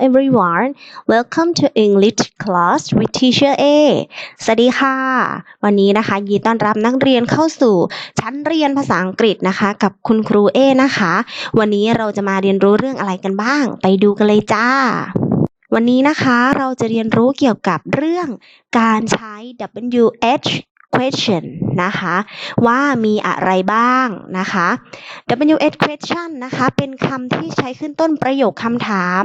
everyone welcome to English class with teacher A สวัสดีค่ะ วันนี้นะคะยินดีต้อนรับนักเรียนเข้าสู่ชั้นเรียนภาษาอังกฤษนะคะ กับคุณครูเอนะคะ วันนี้เราจะมาเรียนรู้เรื่องอะไรกันบ้าง ไปดูกันเลยจ้า วันนี้นะคะเราจะเรียนรู้เกี่ยวกับเรื่องการใช้ WH question นะคะว่ามีอะไรบ้างนะคะ WH question นะคะเป็นคำที่ใช้ขึ้นต้นประโยคคำถาม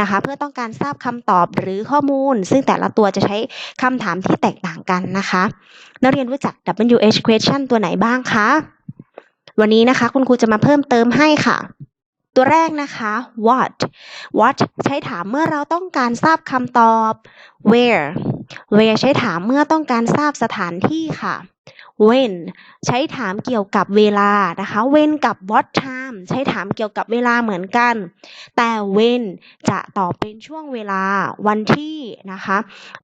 นะคะเพื่อต้องการทราบคำตอบหรือข้อมูล ซึ่งแต่ละตัวจะใช้คำถามที่แตกต่างกันนะคะนักเรียนรู้จัก WH question ตัวไหนบ้างคะ วันนี้นะคะคุณครูจะมาเพิ่มเติมให้ค่ะ ตัวแรกนะคะ what what ใช้ถามเมื่อเราต้องการทราบคำตอบ where where ใช้ถามเมื่อต้องการทราบสถานที่ค่ะ when ใช้ถามเกี่ยวกับเวลานะคะ when กับ what time ใช้ถามเกี่ยวกับเวลาเหมือนกัน แต่ when จะตอบเป็นช่วงเวลาวันที่นะคะ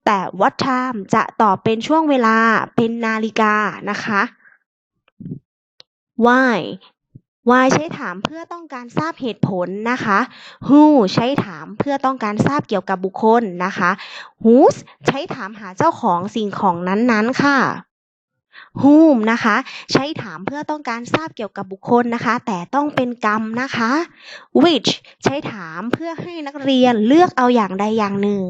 แต่ what time จะตอบเป็นช่วงเวลาเป็นนาฬิกานะคะ why why ใช้ถามเพื่อต้องการทราบเหตุผลนะคะ who ใช้ถามเพื่อต้องการทราบเกี่ยวกับบุคคลนะคะ whose ใช้ถามหาเจ้าของสิ่งของนั้นๆค่ะ whom นะคะ ใช้ถามเพื่อต้องการทราบเกี่ยวกับบุคคลนะคะ แต่ต้องเป็นกรรมนะคะ which ใช้ถามเพื่อให้นักเรียนเลือกเอาอย่างใดอย่างหนึ่ง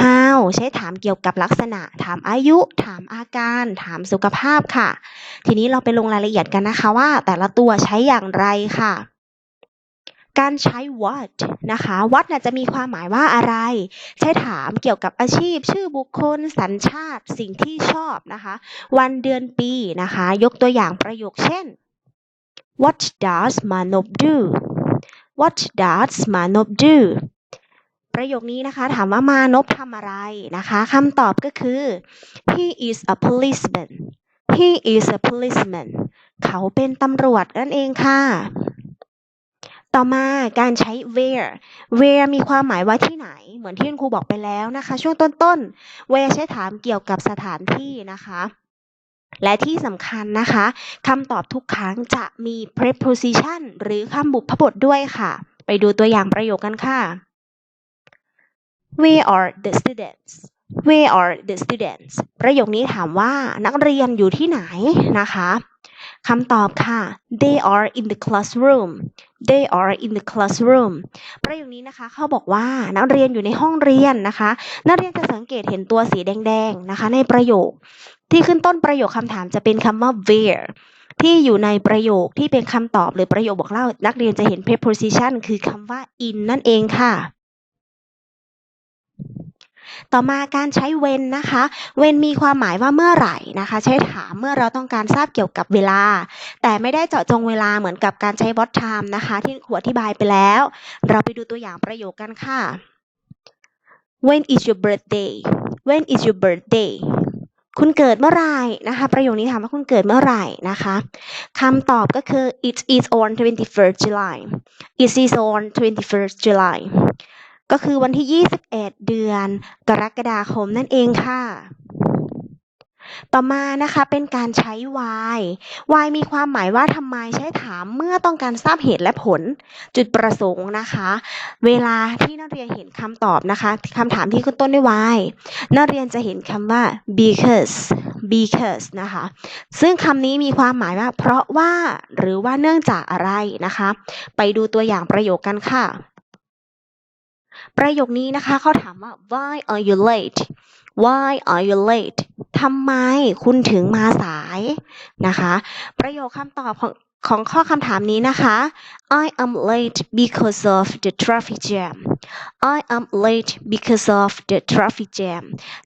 how ใช้ถามเกี่ยวกับลักษณะ ถามอายุ ถามอาการ ถามสุขภาพค่ะ ทีนี้เราไปลงรายละเอียดกันนะคะว่าแต่ละตัวใช้อย่างไรค่ะ การใช้ what นะคะ what นะจะมีความหมายว่าอะไร ใช้ถามเกี่ยวกับอาชีพ ชื่อบุคคล สัญชาติ สิ่งที่ชอบนะคะ วันเดือนปีนะคะ ยกตัวอย่างประโยคเช่น What does Manop do What does Manop do ประโยคนี้นะคะ ถามว่ามานพทำอะไรนะคะคำตอบก็คือ he is a policeman he is a policeman เขาเป็นตำรวจนั่นเองค่ะ ต่อมาการใช้ where where มีความหมายว่าที่ไหน เหมือนที่คุณครูบอกไปแล้วนะคะ ช่วงต้นๆ where ใช้ถามเกี่ยวกับสถานที่นะคะ และที่สำคัญนะคะคำตอบทุกครั้งจะมี preposition หรือคำบุพบทด้วยค่ะ ไปดูตัวอย่างประโยคกันค่ะ We are the students We are the students ประโยคนี้ถามว่านักเรียนอยู่ที่ไหนนะคะ คำตอบค่ะ They are in the classroom They are in the classroom ประโยคนี้นะคะเขาบอกว่านักเรียนอยู่ในห้องเรียนนะคะ นักเรียนจะสังเกตเห็นตัวสีแดงๆนะคะ ในประโยค ที่ขึ้นต้นประโยคคำถามจะเป็นคำว่า where ที่อยู่ในประโยคที่เป็นคำตอบหรือประโยคบอกเล่า นักเรียนจะเห็น preposition คือคำว่า in นั่นเองค่ะ ต่อมาการใช้ when นะคะ when มีความหมายว่าเมื่อไหร่นะคะ ใช้ถามเมื่อเราต้องการทราบเกี่ยวกับเวลา แต่ไม่ได้เจาะจงเวลาเหมือนกับการใช้ what time นะคะ ที่หัวอธิบายไปแล้ว เราไปดูตัวอย่างประโยคกันค่ะ When is your birthday When is your birthday คุณเกิดเมื่อไหร่นะคะ ประโยคนี้ถามว่าคุณเกิดเมื่อไหร่นะคะคำตอบก็คือ it is on 21st July it is on 21st July ก็คือวันที่ 21 เดือน กรกฎาคมนั่นเองค่ะ ต่อมานะคะเป็นการใช้ why why มีความหมายว่าทำไมใช้ถามเมื่อต้องการทราบเหตุและผล จุดประสงค์นะคะ เวลาที่นักเรียนเห็นคำตอบนะคะคำถามที่ขึ้นต้นด้วย why นักเรียนจะเห็นคำว่า because because นะคะ ซึ่งคำนี้มีความหมายว่า เพราะว่า หรือว่าเนื่องจากอะไรนะคะ ไปดูตัวอย่างประโยคกันค่ะ ประโยคนี้นะคะเขาถามว่า why are you late why are you late ทำไมคุณถึงมาสายนะคะ ประโยคคำตอบของของข้อคำถามนี้นะคะ I am late because of the traffic jam I am late because of the traffic jam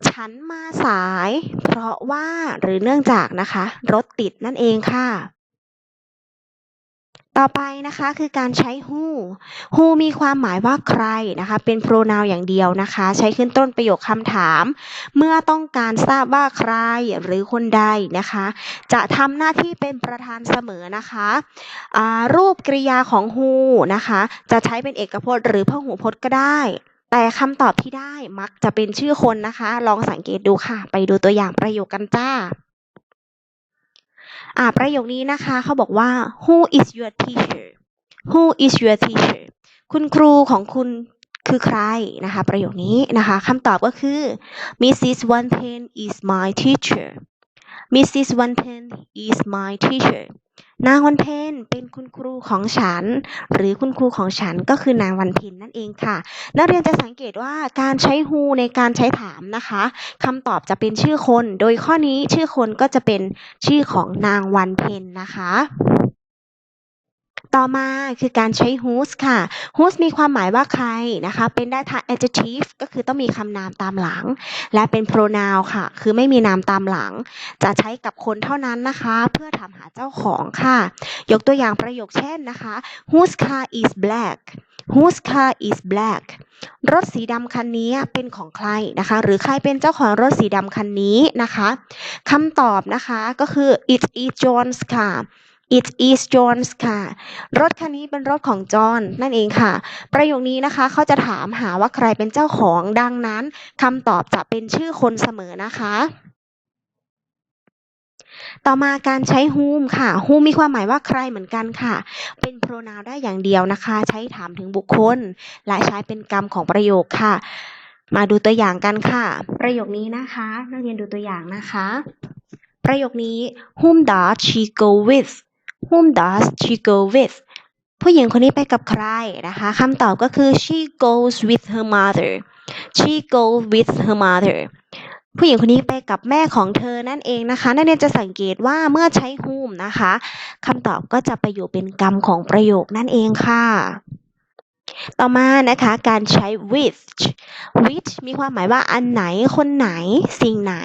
ฉันมาสาย เพราะว่าหรือเนื่องจากนะคะ รถติดนั่นเองค่ะ ต่อไปนะคะคือการใช้ who who มีความหมายว่าใครนะคะ เป็น pronoun อย่างเดียวนะคะ ใช้ขึ้นต้นประโยคคำถาม เมื่อต้องการทราบว่าใครหรือคนใดนะคะ จะทำหน้าที่เป็นประธานเสมอนะคะรูปกริยาของ who นะคะ จะใช้เป็นเอกพจน์หรือพหูพจน์ก็ได้ แต่คำตอบที่ได้มักจะเป็นชื่อคนนะคะ ลองสังเกตดูค่ะ ไปดูตัวอย่างประโยคกันจ้า อ่าประโยคนี้นะคะเขาบอกว่า who is your teacher who is your teacher คุณครูของคุณคือใครนะคะ ประโยคนี้นะคะคำตอบก็คือ Mrs. One Ten is my teacher Mrs. One Ten is my teacher นางวันเพ็ญเป็นคุณครูของฉัน หรือคุณครูของฉันก็คือนางวันเพ็ญนั่นเองค่ะ นักเรียนจะสังเกตว่าการใช้ who ในการใช้ถามนะคะคำตอบจะเป็นชื่อคน โดยข้อนี้ชื่อคนก็จะเป็นชื่อของนางวันเพ็ญนะคะ ต่อมาคือการใช้ whose ค่ะ whose มีความหมายว่าใครนะคะ เป็นได้ทั้ง adjective ก็คือต้องมีคำนามตามหลัง และเป็น pronoun ค่ะ คือไม่มีนามตามหลัง จะใช้กับคนเท่านั้นนะคะ เพื่อถามหาเจ้าของค่ะ ยกตัวอย่างประโยคเช่นนะคะ whose car is black whose car is black รถสีดำคันนี้เป็นของใครนะคะ หรือใครเป็นเจ้าของรถสีดำคันนี้นะคะคำตอบนะคะก็คือ it is John's car it is John's car รถคันนี้เป็นรถของจอห์นนั่นเองค่ะ ประโยคนี้นะคะเขาจะถามหาว่าใครเป็นเจ้าของดังนั้นคำตอบจะเป็นชื่อคนเสมอนะคะ ต่อมาการใช้ whom ค่ะ whom มีความหมายว่าใครเหมือนกันค่ะ เป็น pronoun ได้อย่างเดียวนะคะ ใช้ถามถึงบุคคล และใช้เป็นกรรมของประโยคค่ะ มาดูตัวอย่างกันค่ะ ประโยคนี้นะคะนักเรียนดูตัวอย่างนะคะ ประโยคนี้ whom does she go with whom does she go with ผู้หญิงคนนี้ไปกับใครนะคะคำตอบก็คือ she goes with her mother she goes with her mother ผู้หญิงคนนี้ไปกับแม่ของเธอนั่นเองนะคะนักเรียนจะสังเกตว่าเมื่อใช้ whom นะคะคำตอบก็จะไปอยู่เป็นกรรมของประโยคนั่นเองค่ะ ต่อมานะคะการใช้ which which มีความหมายว่าอันไหนคนไหน สิ่งไหน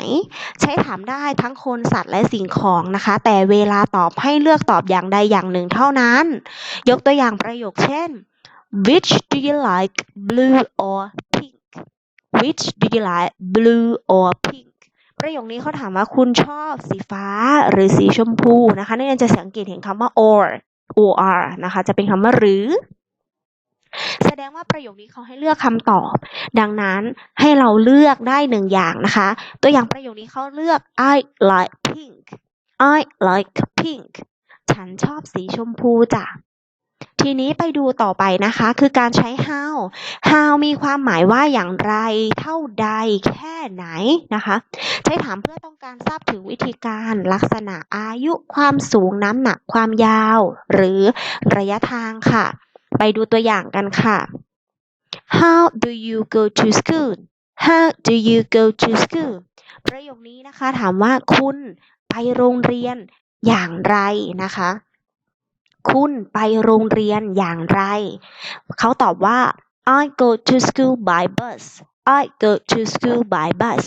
ใช้ถามได้ทั้งคนสัตว์และสิ่งของนะคะ แต่เวลาตอบให้เลือกตอบอย่างใดอย่างหนึ่งเท่านั้น ยกตัวอย่างประโยคเช่น which do you like blue or pink which do you like blue or pink ประโยคนี้เขาถามว่าคุณชอบสีฟ้าหรือสีชมพูนะคะนักเรียนจะสังเกตเห็นคำว่า or or นะคะ จะเป็นคำว่าหรือ แสดงว่าประโยคนี้เขาให้เลือกคำตอบ ดังนั้นให้เราเลือกได้หนึ่งอย่างนะคะ ตัวอย่างประโยคนี้เขาเลือก I like pink I like pink ฉันชอบสีชมพูจ้ะทีนี้ไปดูต่อไปนะคะ คือการใช้ how how มีความหมายว่าอย่างไร เท่าใด แค่ไหนนะคะ ใช้ถามเพื่อต้องการทราบถึงวิธีการลักษณะอายุความสูงน้ำหนักความยาว หรือระยะทางค่ะ ไปดูตัวอย่างกันค่ะ How do you go to school How do you go to school ประโยคนี้นะคะถามว่าคุณไปโรงเรียนอย่างไรนะคะ คุณไปโรงเรียนอย่างไร เขาตอบว่า I go to school by bus I go to school by bus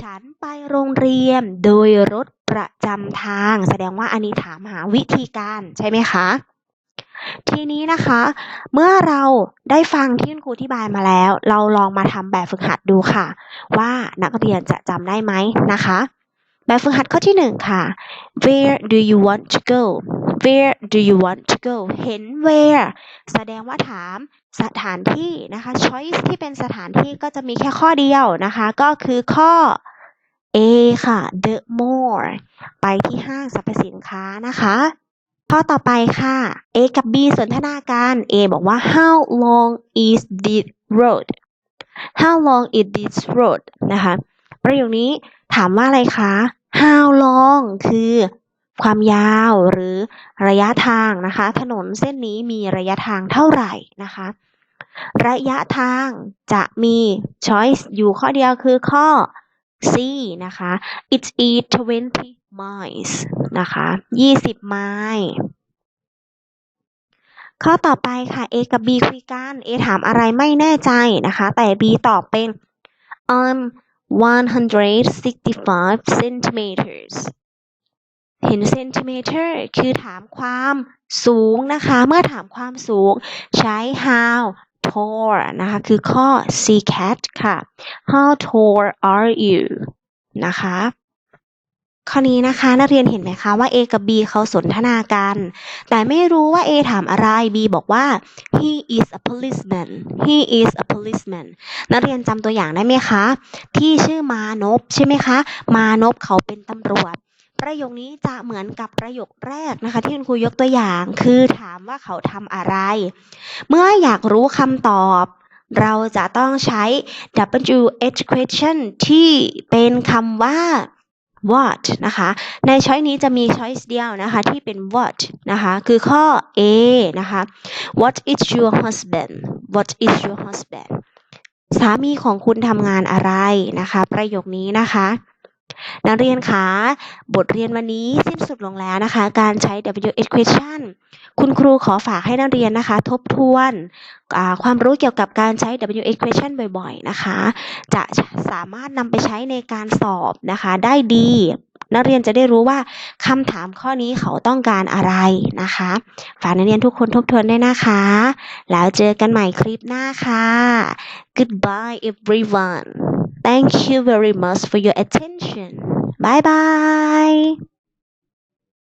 ฉันไปโรงเรียนโดยรถประจำทาง แสดงว่าอันนี้ถามหาวิธีการใช่ไหมคะ ทีนี้นะคะ เมื่อเราได้ฟังที่คุณครูอธิบายมาแล้ว เราลองมาทำแบบฝึกหัดดูค่ะ ว่านักเรียนจะจำได้ไหมนะคะ แบบฝึกหัดข้อที่หนึ่งค่ะ Where do you want to go Where do you want to go เห็น where แสดงว่าถามสถานที่นะคะ choice ที่เป็นสถานที่ก็จะมีแค่ข้อเดียวนะคะ ก็คือข้อ A ค่ะ the mall ไปที่ห้างสรรพสินค้านะคะ ข้อต่อไปค่ะ A กับ B สนทนากัน A บอกว่า how long is this road how long is this road นะคะ ประโยคนี้ถามว่าอะไรคะ how long คือความยาวหรือระยะทางนะคะ ถนนเส้นนี้มีระยะทางเท่าไหร่นะคะ ระยะทางจะมี choice อยู่ข้อเดียวคือข้อ C นะคะ it's e 20 miles นะคะ20ไมล์ข้อต่อไปค่ะ A กับ B คุยกัน A ถามอะไรไม่แน่ใจนะคะ แต่ B ตอบเป็น I'm 165 centimeters เห็นเซนติเมตรคือถามความสูงนะคะ เมื่อถามความสูงใช้ how tall นะคะ คือข้อ C cat ค่ะ how tall are you นะคะ ข้อนี้นะคะนักเรียนเห็นไหมคะว่า A กับ B เขาสนทนากัน แต่ไม่รู้ว่า A ถามอะไร B บอกว่า he is a policeman he is a policeman นักเรียนจำตัวอย่างได้ไหมคะ ที่ชื่อมานพใช่ไหมคะ มานพเขาเป็นตำรวจ ประโยคนี้จะเหมือนกับประโยคแรกนะคะ ที่คุณครูยกตัวอย่าง คือถามว่าเขาทำอะไร เมื่ออยากรู้คำตอบเราจะต้องใช้ WH question ที่เป็นคำว่า what นะคะ ในช้อยนี้จะมีช้อยเดียวนะคะที่เป็น what นะคะ คือข้อ A นะคะ What is your husband What is your husband สามีของคุณทำงานอะไรนะคะ ประโยคนี้นะคะ นักเรียนคะบทเรียนวันนี้สิ้นสุดลงแล้วนะคะ การใช้ WH question คุณครูขอฝากให้นักเรียนนะคะ ทบทวนความรู้เกี่ยวกับการใช้ WH question บ่อยๆนะคะ จะสามารถนำไปใช้ในการสอบนะคะได้ดีนักเรียนจะได้รู้ว่าคำถามข้อนี้เขาต้องการอะไรนะคะ ฝากนักเรียนทุกคนทบทวนด้วยนะคะ แล้วเจอกันใหม่คลิปหน้าค่ะ Goodbye everyone Thank you very much for your attention. Bye bye